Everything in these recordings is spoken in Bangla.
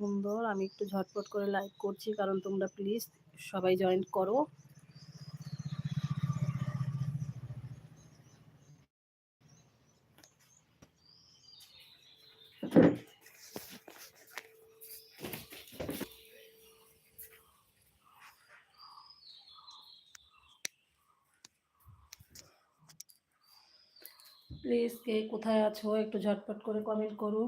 সুন্দর। আমি একটু ঝটপট করে লাইক করছি, কারণ তোমরা প্লিজ সবাই জয়েন করো। প্লিজ কে কোথায় আছো, একটু ঝটপট করে কমেন্ট করো।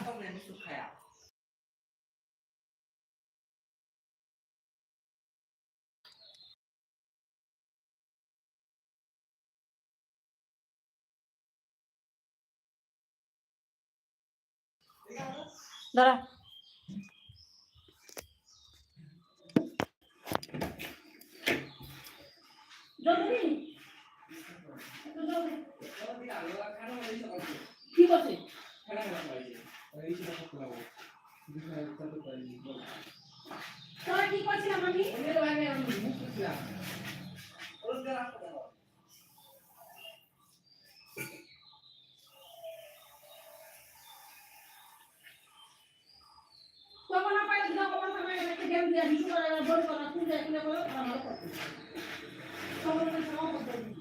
Các con này mới sụp khỏe. দাঁড়া কি করছে তোরা কি করছিলাম আমি কখন না পাই দিও কখন সময় একটা গেম দিয়া দিছো করে বল করা তুই যা কিনা বলো ভালো করতে সবার মধ্যে সমাও করতে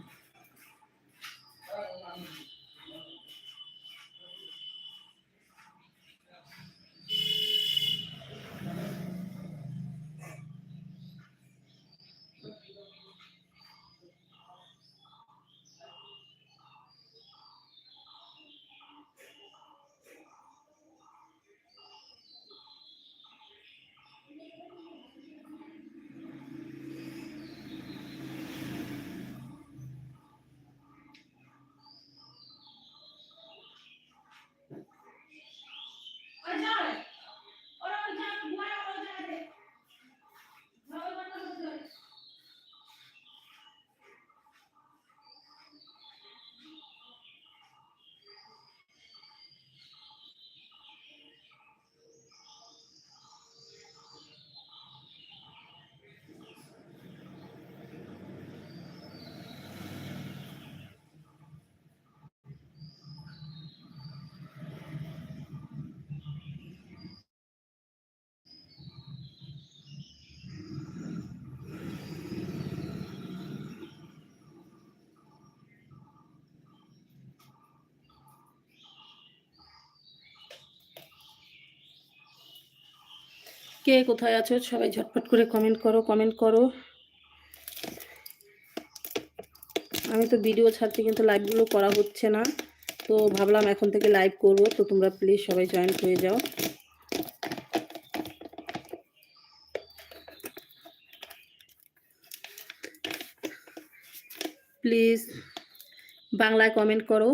কে কোথায় আছো? সবাই ঝটপট করে কমেন্ট করো কমেন্ট করো। আমি তো ভিডিও ছাড়ছি কিন্তু লাইভগুলো করা হচ্ছে না। তো ভাবলাম এখন থেকে লাইভ করব। তো তোমরা প্লিজ সবাই জয়েন হয়ে যাও। প্লিজ বাংলায় কমেন্ট করো।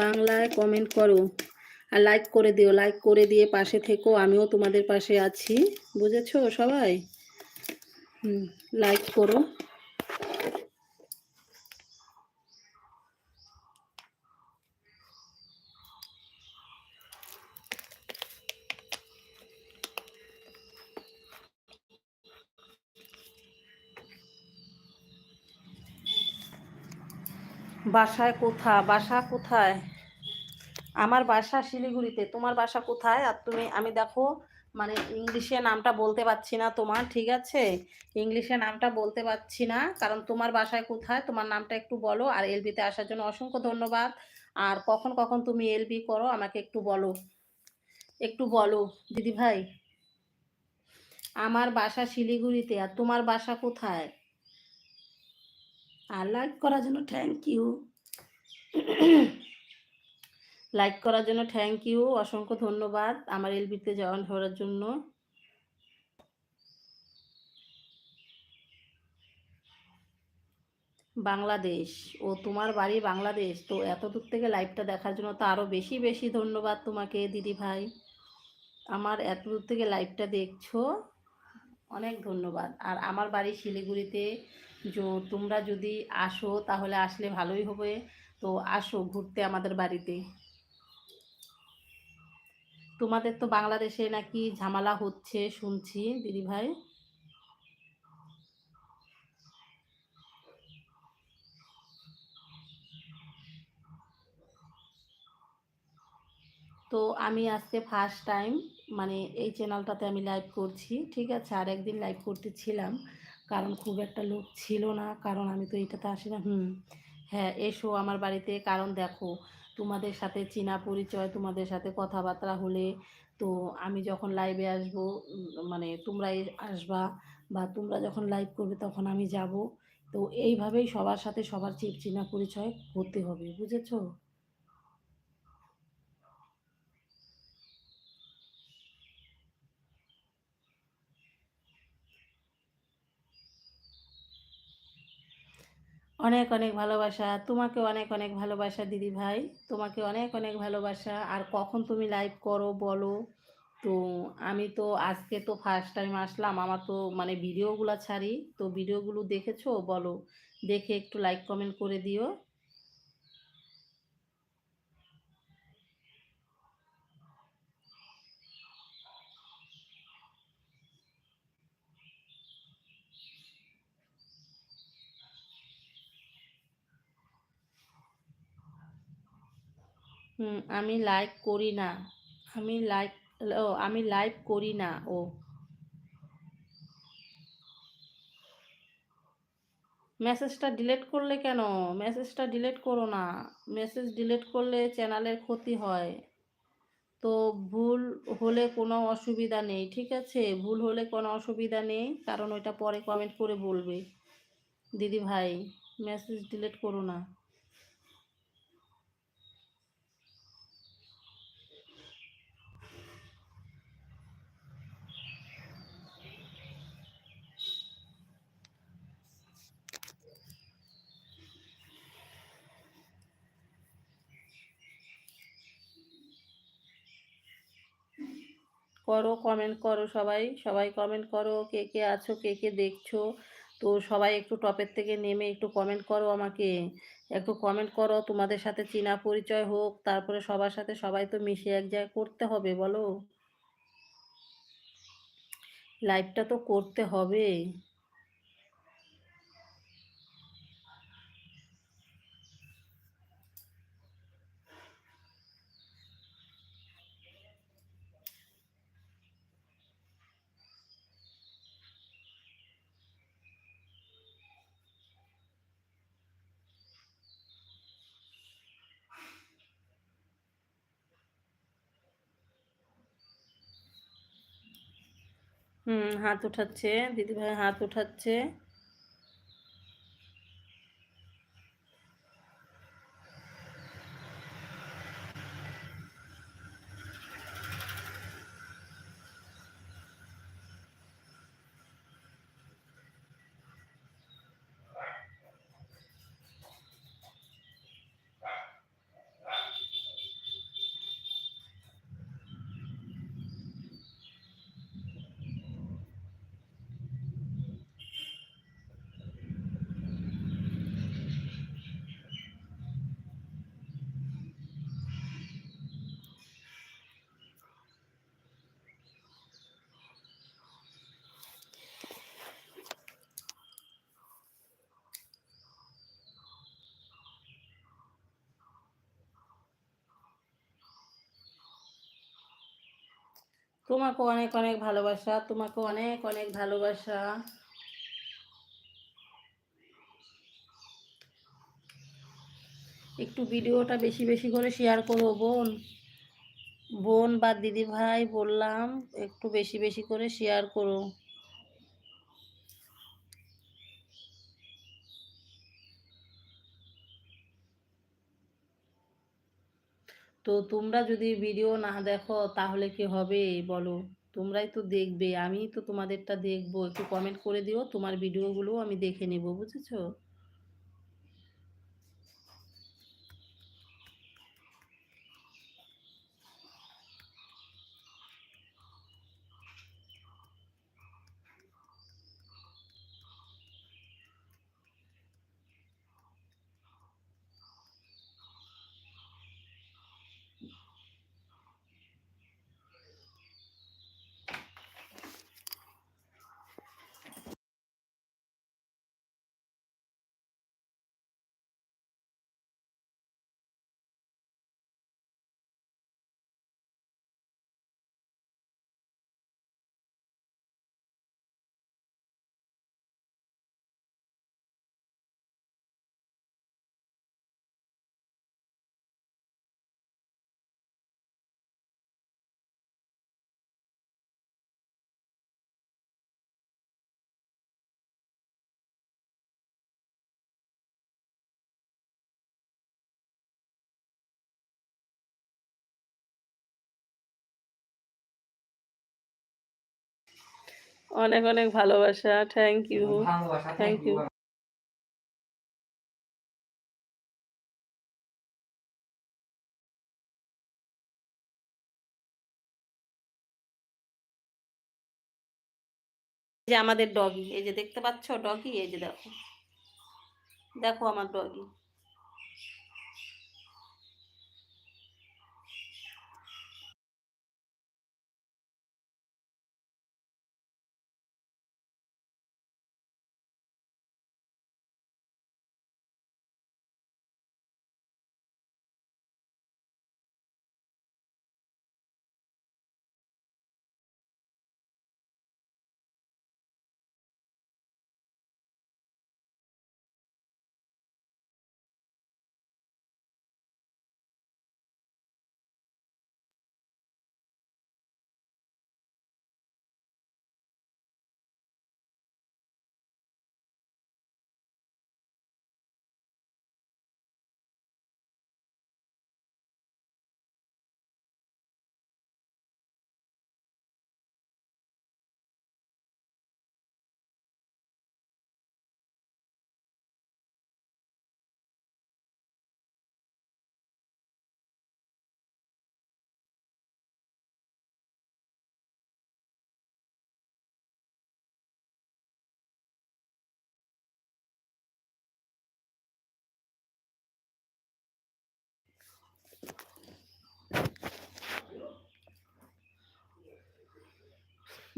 বাংলায় কমেন্ট করো। আর লাইক করে দিও লাইক করে দিয়ে পাশে থেকো, আমিও তোমাদের পাশে আছি। বুঝেছ সবাই? লাইক করো। বাসায় কোথা? বাসা কোথায়? আমার বাসা শিলিগুড়িতে। তোমার বাসা কোথায়? আর তুমি, আমি দেখো মানে ইংলিশে নামটা বলতে পারছি না তোমার, ঠিক আছে? ইংলিশে নামটা বলতে পারছি না, কারণ তোমার বাসায় কোথায়? তোমার নামটা একটু বলো, আর এলবিতে আসার জন্য অসংখ্য ধন্যবাদ। আর কখন কখন তুমি এলবি করো, আমাকে একটু বলো। একটু বলো, দিদি ভাই। আমার বাসা শিলিগুড়িতে, আর তোমার বাসা কোথায়? আর লাইক করার জন্য থ্যাংক ইউ লাইক করার জন্য থ্যাংক ইউ অসংখ্য ধন্যবাদ আমার এলবিতে জয়েন হওয়ার জন্য। বাংলাদেশ, ও তোমার বাড়ি বাংলাদেশ, তো এত দূর থেকে লাইভটা দেখার জন্য তো আরও বেশি বেশি ধন্যবাদ তোমাকে, দিদি ভাই। আমার এত দূর থেকে লাইভটা দেখছ, অনেক ধন্যবাদ। আর আমার বাড়ি শিলিগুড়িতে তোমরা যদি আসো তাহলে আসলে ভালোই হবে। তো আসো ঘুরতে আমাদের বাড়িতে। তোমাদের তো বাংলাদেশে নাকি ঝামেলা হচ্ছে, শুনছি, দিদি ভাই। তো আমি আজকে ফার্স্ট টাইম মানে এই চ্যানেলটাতে আমি লাইভ করছি, ঠিক আছে? আর একদিন লাইভ করতেছিলাম, কারণ খুব একটা লোক ছিল না, কারণ আমি তো এইটাতে আসি না, হুম। হ্যাঁ এসো আমার বাড়িতে, কারণ দেখো তোমাদের সাথে চীনা পরিচয়, তোমাদের সাথে কথাবার্তা হলে তো আমি যখন লাইভে আসব মানে তোমরা আসবা বা তোমরা যখন লাইভ করবে তখন আমি যাব। তো এইভাবেই সবার সাথে সবার চিপ চীনা পরিচয় হতে হবে, বুঝেছ? অনেক অনেক ভালোবাসা। তোমাকে অনেক অনেক ভালোবাসা, দিদি ভাই। তোমাকে অনেক অনেক ভালোবাসা। আর কখন তুমি লাইভ করো বলো। তো আমি তো আজকে তো ফার্স্ট টাইম আসলাম। আমার তো মানে ভিডিওগুলো ছাড়ি। তো ভিডিওগুলো দেখেছ বলো। দেখে একটু লাইক কমেন্ট করে দিও। আমি লাইক করি না। আমি লাইক ও, আমি লাইভ করি না, ও। মেসেজটা ডিলিট করলে কেন? মেসেজটা ডিলিট করো না। মেসেজ ডিলিট করলে চ্যানেলের ক্ষতি হয়। তো ভুল হলে কোনো অসুবিধা নেই, ঠিক আছে? ভুল হলে কোনো অসুবিধা নেই, কারণ ওইটা পরে কমেন্ট করে বলবে। দিদি ভাই মেসেজ ডিলিট করো না। করো কমেন্ট করো সবাই। সবাই কমেন্ট করো, কে কে আছো, কে কে দেখছ। তো সবাই একটু টপের থেকে নেমে একটু কমেন্ট করো আমাকে। একটু কমেন্ট করো, তোমাদের সাথে চেনা পরিচয় হোক, তারপরে সবার সাথে সবাই তো মিশে এক জায়গায় করতে হবে, বলো। লাইভটা তো করতে হবে। হুম হাত উঠাচ্ছে দিদিভাই হাত উঠাচ্ছে। তোমাকে অনেক অনেক ভালোবাসা, তোমাকে অনেক অনেক ভালোবাসা। একটু ভিডিওটা বেশি বেশি করে শেয়ার করো, বোন। বোন বা দিদি ভাই বললাম, একটু বেশি বেশি করে শেয়ার করো। তো তোমরা যদি ভিডিও না দেখো, তাহলে কি হবে? বলো। তোমরাই তো দেখবে। আমি তো তোমাদেরটা দেখব। একটু কমেন্ট করে দিও। তোমার ভিডিওগুলো আমি দেখে নেব, বুঝেছ? অনেক অনেক ভালোবাসা। থ্যাংক ইউ থ্যাংক ইউ যে আমাদের ডগি এই যে দেখতে পাচ্ছ ডগি এই যে দেখো। দেখো আমার ডগি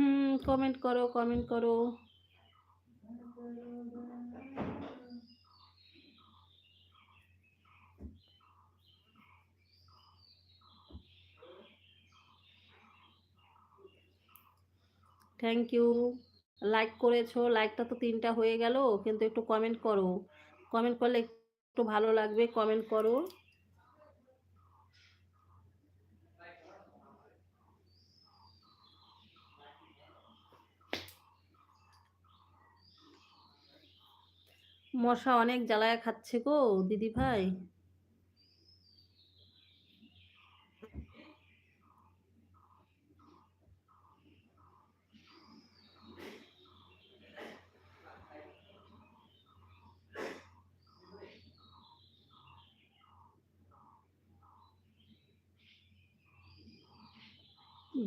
হুম কমেন্ট করো কমেন্ট করো। থ্যাংক ইউ লাইক করেছ লাইকটা তো তিনটা হয়ে গেল, কিন্তু একটু কমেন্ট করো। কমেন্ট করলে একটু ভালো লাগবে কমেন্ট করো। মশা অনেক জ্বালায় খাচ্ছে গো, দিদি ভাই।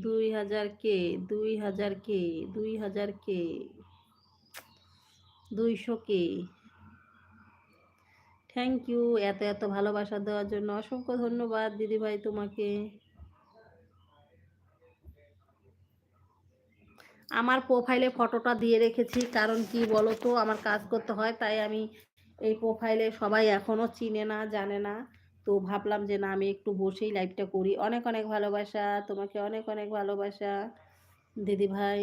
দুই হাজার কে, দুই হাজার কে, দুই হাজার কে, দুইশো কে। থ্যাংক ইউ এত এত ভালোবাসা দেওয়ার জন্য অসংখ্য ধন্যবাদ দিদিভাই তোমাকে। আমার প্রোফাইলে ফটোটা দিয়ে রেখেছি, কারণ কি বলো তো আমার কাজ করতে হয়, তাই আমি এই প্রোফাইলে সবাই এখনও চিনে না, জানে না। তো ভাবলাম যে না, আমি একটু বসেই লাইভটা করি। অনেক অনেক ভালোবাসা, তোমাকে অনেক অনেক ভালোবাসা দিদি ভাই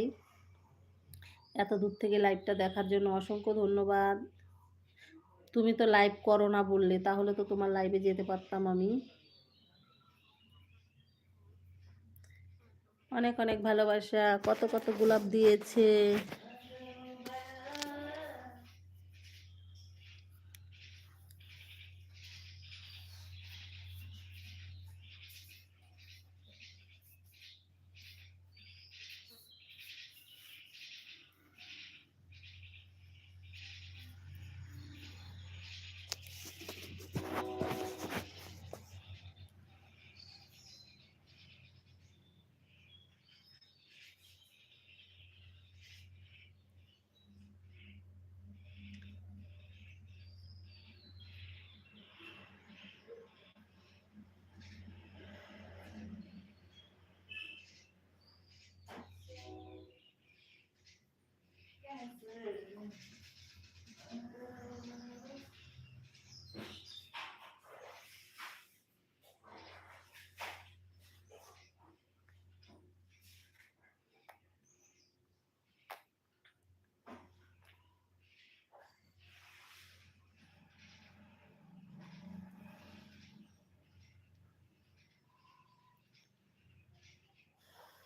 এত দূর থেকে লাইভটা দেখার জন্য অসংখ্য ধন্যবাদ। তুমি তো লাইভ করো না বললে, তাহলে তো তোমার লাইভে যেতে পারতাম আমি। অনেক অনেক ভালোবাসা, কত কত গোলাপ দিয়েছে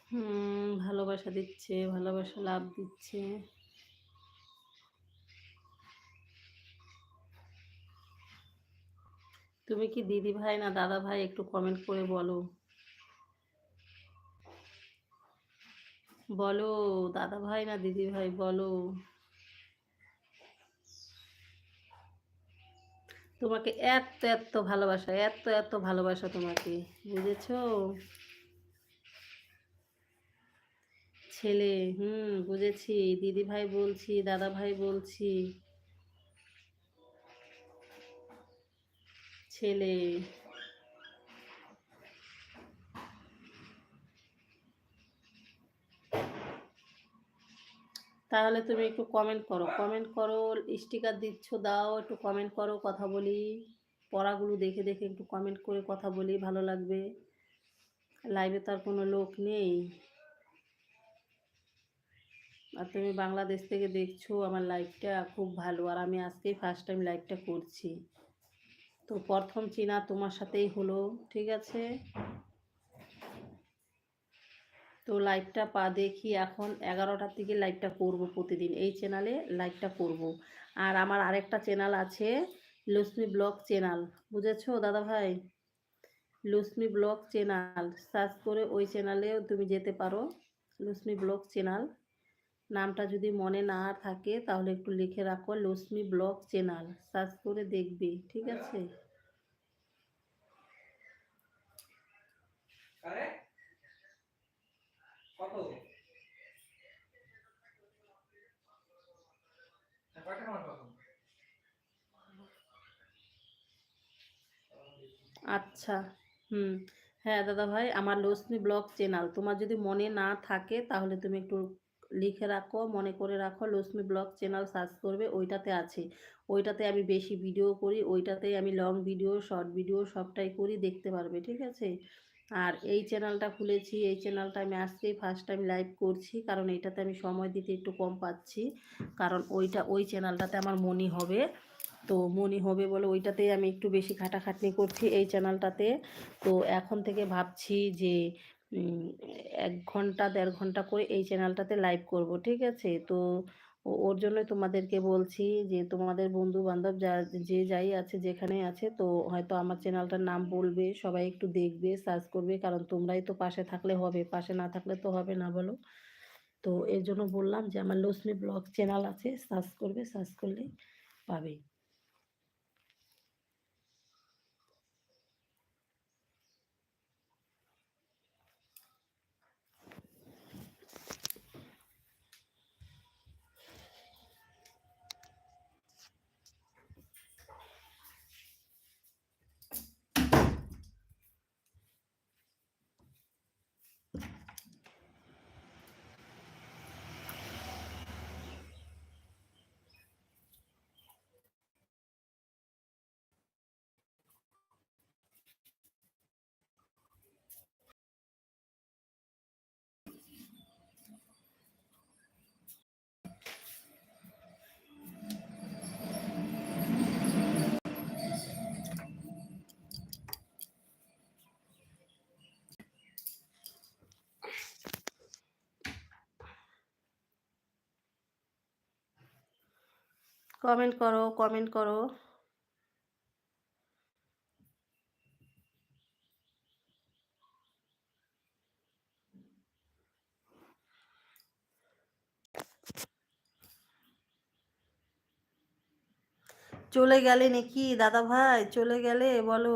হুম ভালোবাসা দিচ্ছে, ভালোবাসা লাভ দিচ্ছে। তুমি কি দিদি ভাই না দাদা ভাই একটু কমেন্ট করে বলো। বলো, দাদা ভাই না দিদি ভাই, বলো। তোমাকে এত এত ভালোবাসা, এত এত ভালোবাসা তোমাকে, বুঝেছ? ছেলে, হুম, বুঝেছি। দিদি ভাই বলছি দাদা ভাই বলছি। ছেলে। তাহলে তুমি একটু কমেন্ট করো। কমেন্ট করো স্টিকার দিচ্ছ, দাও, একটু কমেন্ট করো, কথা বলি। পড়াগুলো দেখে দেখে একটু কমেন্ট করে কথা বলি, ভালো লাগবে। লাইভে তো আর কোনো লোক নেই। আর তুমি বাংলাদেশ থেকে দেখছ আমার লাইভটা খুব ভালো। আর আমি আজকেই ফার্স্ট টাইম লাইভটা করছি। তো প্রথম চিনা তোমার সাথেই হলো, ঠিক আছে? তো লাইভটা পা দেখি এখন এগারোটার থেকে লাইভটা করব প্রতিদিন। এই চ্যানেলে লাইভটা করব। আর আমার আরেকটা চ্যানেল আছে লক্ষ্মী ব্লগ চ্যানেল বুঝেছ দাদা ভাই? লক্ষ্মী ব্লগ চ্যানেল সার্চ করে ওই চ্যানেলেও তুমি যেতে পারো লক্ষ্মী ব্লগ চ্যানেল নামটা যদি মনে না থাকে তাহলে একটু লিখে রাখো লক্ষ্মী ব্লগ চ্যানেল সার্চ করে দেখবি ঠিক আছে? আচ্ছা হুম। হ্যাঁ দাদা ভাই আমার লক্ষ্মী ব্লগ চ্যানেল। তোমার যদি মনে না থাকে তাহলে তুমি একটু লিখে রাখো, মনে করে রাখো, লক্ষ্মী ব্লগ চ্যানেল সার্চ করবে, ওইটাতে আছে। ওইটাতে আমি বেশি ভিডিও করি, ওইটাতে আমি লং ভিডিও শর্ট ভিডিও সবটাই করি, দেখতে পারবে, ঠিক আছে? আর এই চ্যানেলটা খুলেছি, এই চ্যানেলটা আমি আজকেই ফার্স্ট টাইম লাইভ করছি, কারণ এইটাতে আমি সময় দিতে একটু কম পাচ্ছি, কারণ ওইটা, ওই চ্যানেলটাতে আমার মনি হবে। তো মনি হবে বলে ওইটাতেই আমি একটু বেশি খাটাখাটনি করছি এই চ্যানেলটাতে তো এখন থেকে ভাবছি যে এক ঘণ্টা, দেড় ঘণ্টা করে এই চ্যানেলটাতে লাইভ করব, ঠিক আছে? তো ওর জন্যই তোমাদেরকে বলছি যে, তোমাদের বন্ধু বান্ধব যা, যে যাই আছে যেখানে আছে, তো হয়তো আমার চ্যানেলটার নাম বলবে, সবাই একটু দেখবে, সার্চ করবে, কারণ তোমরাই তো পাশে থাকলে হবে, পাশে না থাকলে তো হবে না, বলো? তো এর জন্য বললাম যে, আমার লক্ষ্মী ব্লগ চ্যানেল আছে, সার্চ করবে, সার্চ করলে পাবে। কমেন্ট করো কমেন্ট করো। চলে গেলে নাকি দাদা ভাই? চলে গেলে বলো।